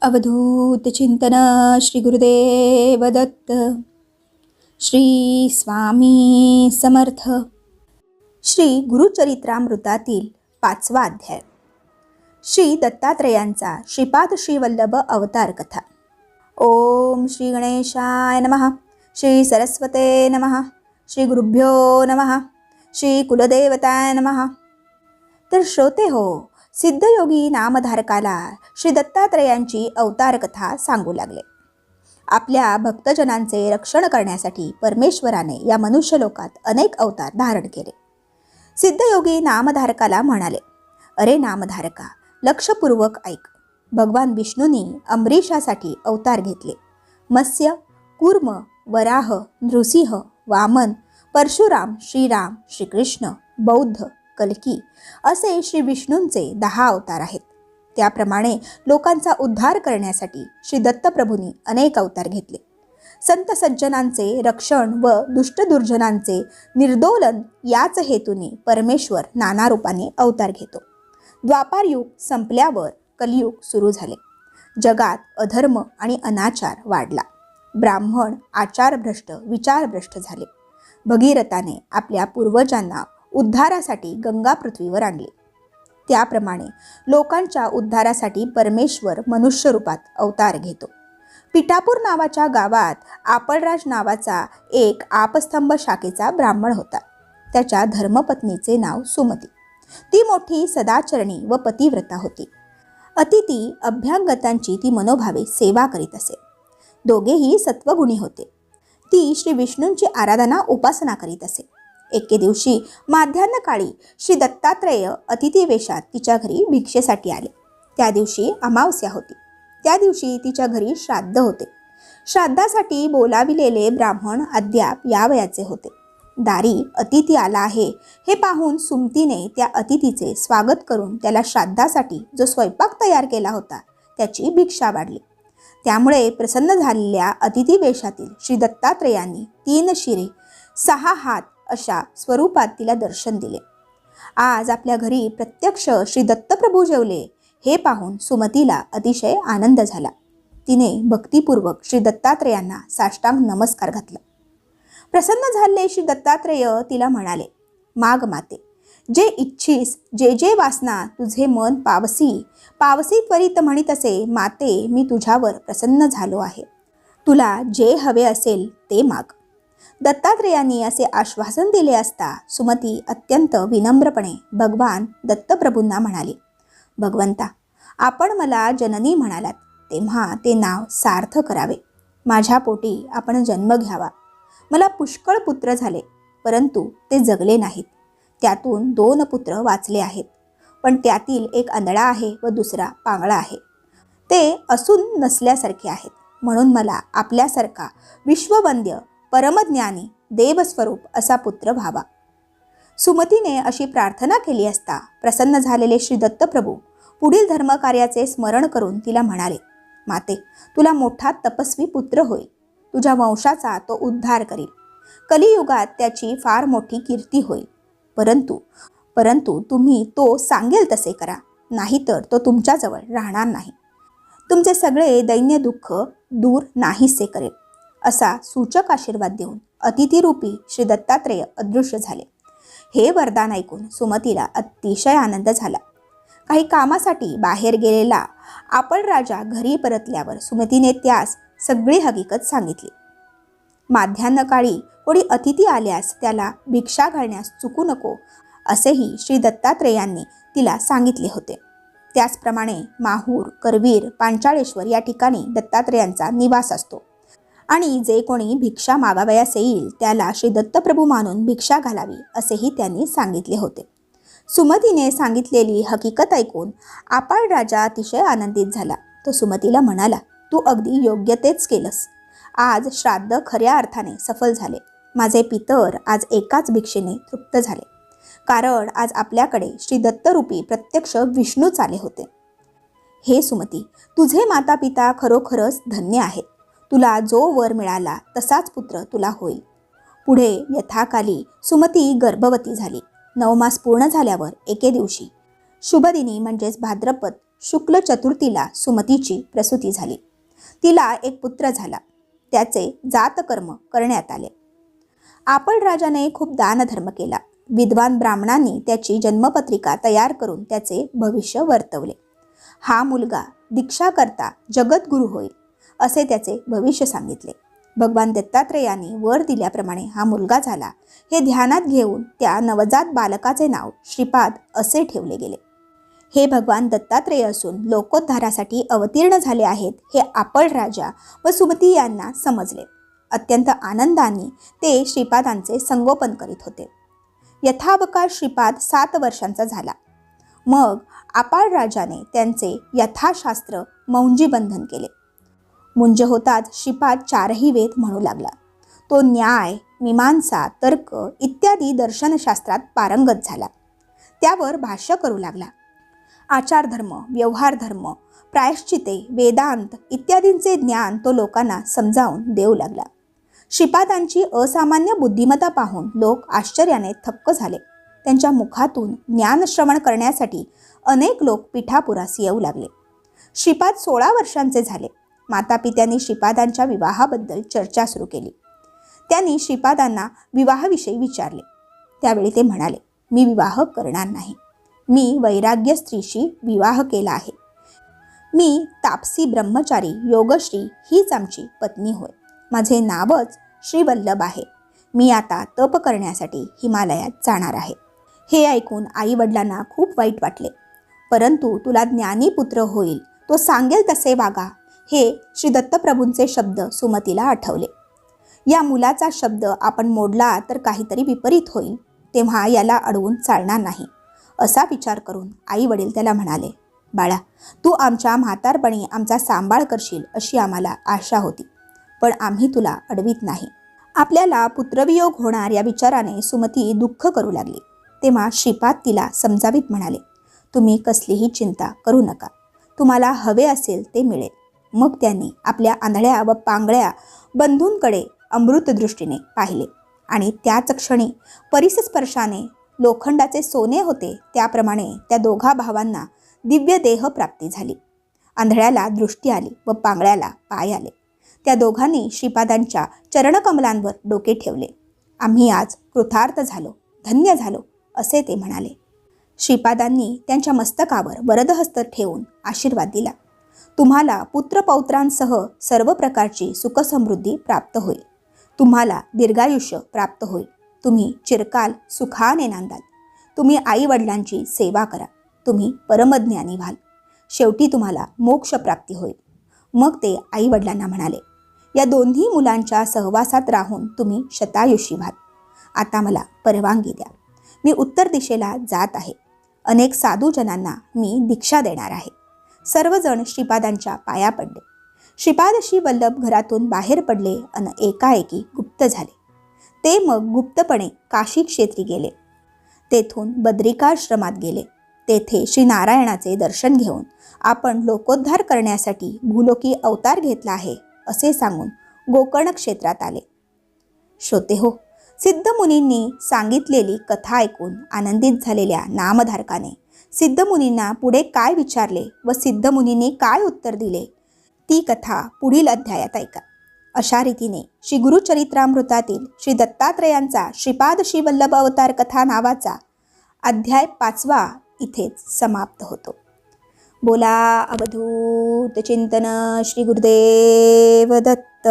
अवधूत चिंतन श्री गुरुदेव दत्त श्री स्वामी समर्थ. श्री गुरुचरित्रामृतातील पाचवा अध्याय. श्री दत्तात्रेयांचा श्रीपाद श्रीवल्लभ अवतार कथा. ओम श्री गणेशाय नमः. श्री सरस्वते नमः. श्री गुरुभ्यो नमः. श्री कुलदेवताय नमः. तर श्रोते हो सिद्धयोगी नामधारकाला श्री दत्तात्रेयांची अवतार कथा सांगू लागले. आपल्या भक्तजनांचे रक्षण करण्यासाठी परमेश्वराने या मनुष्यलोकात अनेक अवतार धारण केले. सिद्धयोगी नामधारकाला म्हणाले अरे नामधारका लक्षपूर्वक ऐक. भगवान विष्णूंनी अमरीशासाठी अवतार घेतले. मत्स्य कूर्म वराह नृसिंह वामन परशुराम श्रीराम श्रीकृष्ण बौद्ध कलकी असे श्री विष्णूंचे दहा अवतार आहेत. त्याप्रमाणे लोकांचा उद्धार करण्यासाठी श्री दत्तप्रभूंनी अनेक अवतार घेतले. संत सज्जनांचे रक्षण व दुष्टदुर्जनांचे निर्दोलन याच हेतूने परमेश्वर नाना रूपाने अवतार घेतो. द्वापारयुग संपल्यावर कलियुग सुरू झाले. जगात अधर्म आणि अनाचार वाढला. ब्राह्मण आचारभ्रष्ट विचारभ्रष्ट झाले. भगीरथाने आपल्या पूर्वजांना उद्धारासाठी गंगा पृथ्वीवर आणली. त्याप्रमाणे लोकांच्या उद्धारासाठी परमेश्वर मनुष्य रूपात अवतार घेतो. पिठापूर नावाच्या गावात आपळराज नावाचा एक आपस्तंभ शाखेचा ब्राह्मण होता. त्याच्या धर्मपत्नीचे नाव सुमती. ती मोठी सदाचरणी व पतिव्रता होती. अतिथी अभ्यांगतांची ती मनोभावे सेवा करीत असे. दोघेही सत्वगुणी होते. ती श्री विष्णूंची आराधना उपासना करीत असे. एके दिवशी माध्यान्ह काळी श्री दत्तात्रेय अतिथी वेशात तिच्या घरी भिक्षेसाठी आले. त्या दिवशी अमावस्या होती. त्या दिवशी तिच्या घरी श्राद्ध होते. श्राद्धासाठी बोलाविलेले ब्राह्मण अद्याप यावयाचे होते. दारी अतिथी आला आहे हे पाहून सुमतीने त्या अतिथीचे स्वागत करून त्याला श्राद्धासाठी जो स्वयंपाक तयार केला होता त्याची भिक्षा वाढली. त्यामुळे प्रसन्न झालेल्या अतिथी वेशातील श्री दत्तात्रेयांनी तीन शिरे सहा हात अशा स्वरूपात तिला दर्शन दिले. आज आपल्या घरी प्रत्यक्ष श्री दत्तप्रभू जेवले हे पाहून सुमतीला अतिशय आनंद झाला. तिने भक्तिपूर्वक श्री दत्तात्रेयांना साष्टांग नमस्कार घातला. प्रसन्न झाले श्री दत्तात्रेय तिला म्हणाले माग माते जे इच्छीस जे जे वासना तुझे मन पावसी पावसी त्वरित म्हणित असे माते मी तुझ्यावर प्रसन्न झालो आहे. तुला जे हवे असेल ते माग. दत्तात्रेयांनी असे आश्वासन दिले असता सुमती अत्यंत विनम्रपणे भगवान दत्तप्रभूंना म्हणाली भगवंता आपण मला जननी म्हणालात तेव्हा ते नाव सार्थ करावे. माझ्या पोटी आपण जन्म घ्यावा. मला पुष्कळ पुत्र झाले परंतु ते जगले नाहीत. त्यातून दोन पुत्र वाचले आहेत. पण त्यातील एक आंधळा आहे व दुसरा पांगळा आहे. ते असून नसल्यासारखे आहेत. म्हणून मला आपल्यासारखा विश्ववंद्य परमज्ञानी देवस्वरूप असा पुत्र व्हावा. सुमतीने अशी प्रार्थना केली असता प्रसन्न झालेले श्री दत्तप्रभू पुढील धर्मकार्याचे स्मरण करून तिला म्हणाले माते तुला मोठा तपस्वी पुत्र होईल. तुझ्या वंशाचा तो उद्धार करील. कलियुगात त्याची फार मोठी कीर्ती होईल. परंतु परंतु तुम्ही तो सांगेल तसे करा. नाहीतर तो तुमच्याजवळ राहणार नाही. तुमचे सगळे दैन्य दुःख दूर नाहीसे करेल. असा सूचक आशीर्वाद देऊन अतिथीरूपी श्री दत्तात्रेय अदृश्य झाले. हे वरदान ऐकून सुमतीला अतिशय आनंद झाला. काही कामासाठी बाहेर गेलेला आपण राजा घरी परतल्यावर सुमतीने त्यास सगळी हकीकत सांगितली. माध्यान्ह काळी कोणी अतिथी आल्यास त्याला भिक्षा घालण्यास चुकू नको असेही श्री दत्तात्रेयांनी तिला सांगितले होते. त्याचप्रमाणे माहूर करवीर पांचाळेश्वर या ठिकाणी दत्तात्रेयांचा निवास असतो. आणि जे कोणी भिक्षा मागावयास येईल त्याला श्री दत्तप्रभू मानून भिक्षा घालावी असेही त्यांनी सांगितले होते. सुमतीने सांगितलेली हकीकत ऐकून आपाळ राजा अतिशय आनंदित झाला. तो सुमतीला म्हणाला तू अगदी योग्य तेच केलंस. आज श्राद्ध खऱ्या अर्थाने सफल झाले. माझे पितर आज एकाच भिक्षेने तृप्त झाले. कारण आज आपल्याकडे श्री दत्तरूपी प्रत्यक्ष विष्णूच आले होते. हे सुमती तुझे माता पिता खरोखरच धन्य आहेत. तुला जो वर मिळाला तसाच पुत्र तुला होईल. पुढे यथाकाली सुमती गर्भवती झाली. नवमास पूर्ण झाल्यावर एके दिवशी. शुभदिनी म्हणजेच भाद्रपद शुक्ल चतुर्थीला सुमतीची प्रसूती झाली. तिला एक पुत्र झाला. त्याचे जातकर्म करण्यात आले. आपण राजाने खूप दानधर्म केला. विद्वान ब्राह्मणांनी त्याची जन्मपत्रिका तयार करून त्याचे भविष्य वर्तवले. हा मुलगा दीक्षा करता जगद्गुरू होईल. असे त्याचे भविष्य सांगितले. भगवान दत्तात्रेयांनी वर दिल्याप्रमाणे हा मुलगा झाला. हे ध्यानात घेऊन त्या नवजात बालकाचे नाव श्रीपाद असे ठेवले गेले. हे भगवान दत्तात्रेय असून लोकोद्धारासाठी अवतीर्ण झाले आहेत हे आपण राजा व सुमती यांना समजले. अत्यंत आनंदाने ते श्रीपादांचे संगोपन करीत होते. यथावकाश श्रीपाद सात वर्षांचा झाला. मग आपाळ राजाने त्यांचे यथाशास्त्र मौंजीबंधन केले. मुंज होताच शिपात चारही वेद म्हणू लागला. तो न्याय मीमांसा तर्क इत्यादी दर्शनशास्त्रात पारंगत झाला. त्यावर भाष्य करू लागला. आचारधर्म व्यवहारधर्म प्रायश्चिते वेदांत इत्यादींचे ज्ञान तो लोकांना समजावून देऊ लागला. शिपादांची असामान्य बुद्धिमत्ता पाहून लोक आश्चर्याने थक्क झाले. त्यांच्या मुखातून ज्ञानश्रवण करण्यासाठी अनेक लोक पिठापुरास येऊ लागले. शिपात सोळा वर्षांचे झाले. मातापित्यांनी श्रीपादांच्या विवाहाबद्दल चर्चा सुरू केली. त्यांनी श्रीपादांना विवाहाविषयी विचारले. त्यावेळी ते म्हणाले मी विवाह करणार नाही. मी वैराग्य स्त्रीशी विवाह केला आहे. मी तापसी ब्रह्मचारी योगश्री हीच आमची पत्नी होय. माझे नावच श्रीवल्लभ आहे. मी आता तप करण्यासाठी हिमालयात जाणार आहे. हे ऐकून आई वडिलांना खूप वाईट वाटले. परंतु तुला ज्ञानी पुत्र होईल. तो सांगेल तसे वागा. हे श्री दत्तप्रभूंचे शब्द सुमतीला आठवले. या मुलाचा शब्द आपण मोडला तर काहीतरी विपरीत होईल तेव्हा याला अडवून चालणार नाही असा विचार करून आई वडील त्याला म्हणाले बाळा तू आमच्या म्हातारपणी आमचा सांभाळ करशील अशी आम्हाला आशा होती पण आम्ही तुला अडवीत नाही. आपल्याला पुत्रवियोग होणार या विचाराने सुमती दुःख करू लागली. तेव्हा श्रीपाद तिला समजावीत म्हणाले तुम्ही कसलीही चिंता करू नका. तुम्हाला हवे असेल ते मिळेल. मग त्यांनी आपल्या आंधळ्या व पांगळ्या बंधूंकडे अमृतदृष्टीने पाहिले. आणि त्याच क्षणी परिसस्पर्शाने लोखंडाचे सोने होते त्याप्रमाणे त्या दोघा भावांना दिव्य देह प्राप्ती झाली. आंधळ्याला दृष्टी आली व पांगळ्याला पाय आले. त्या दोघांनी श्रीपादांच्या चरणकमलांवर डोके ठेवले. आम्ही आज कृतार्थ झालो धन्य झालो असे ते म्हणाले. श्रीपादांनी त्यांच्या मस्तकावर वरदहस्त ठेवून आशीर्वाद दिला. तुम्हाला पुत्रपौत्रांसह सर्व प्रकारची सुखसमृद्धी प्राप्त होईल. तुम्हाला दीर्घायुष्य प्राप्त होईल. तुम्ही चिरकाल सुखाने नांदाल. तुम्ही आईवडिलांची सेवा करा. तुम्ही परमज्ञानी व्हाल. शेवटी तुम्हाला मोक्षप्राप्ती होईल. मग ते आईवडिलांना म्हणाले या दोन्ही मुलांच्या सहवासात राहून तुम्ही शतायुषी व्हाल. आता मला परवानगी द्या. मी उत्तर दिशेला जात आहे. अनेक साधूजनांना मी दीक्षा देणार आहे. सर्वजण श्रीपादांच्या पाया पडले. श्रीपादशी वल्लभ घरातून बाहेर पडले आणि एकाएकी गुप्त झाले. ते मग गुप्तपणे काशी क्षेत्री गेले. तेथून बद्रिकाश्रमात गेले. तेथे श्री नारायणाचे दर्शन घेऊन आपण लोकोद्धार करण्यासाठी भूलोकी अवतार घेतला आहे असे सांगून गोकर्ण क्षेत्रात आले. श्रोते हो सिद्धमुनींनी सांगितलेली कथा ऐकून आनंदित झालेल्या नामधारकाने सिद्धमुनींना पुढे काय विचारले व सिद्धमुनींनी काय उत्तर दिले? ती कथा पुढील अध्यायात ऐका. अशा रीतीने श्री गुरुचरित्रामृतातील श्री दत्तात्रयांचा श्रीपाद श्रीवल्लभ अवतार कथा नावाचा अध्याय पाचवा इथेच समाप्त होतो. बोला अवधूत चिंतन श्री गुरुदेव दत्त.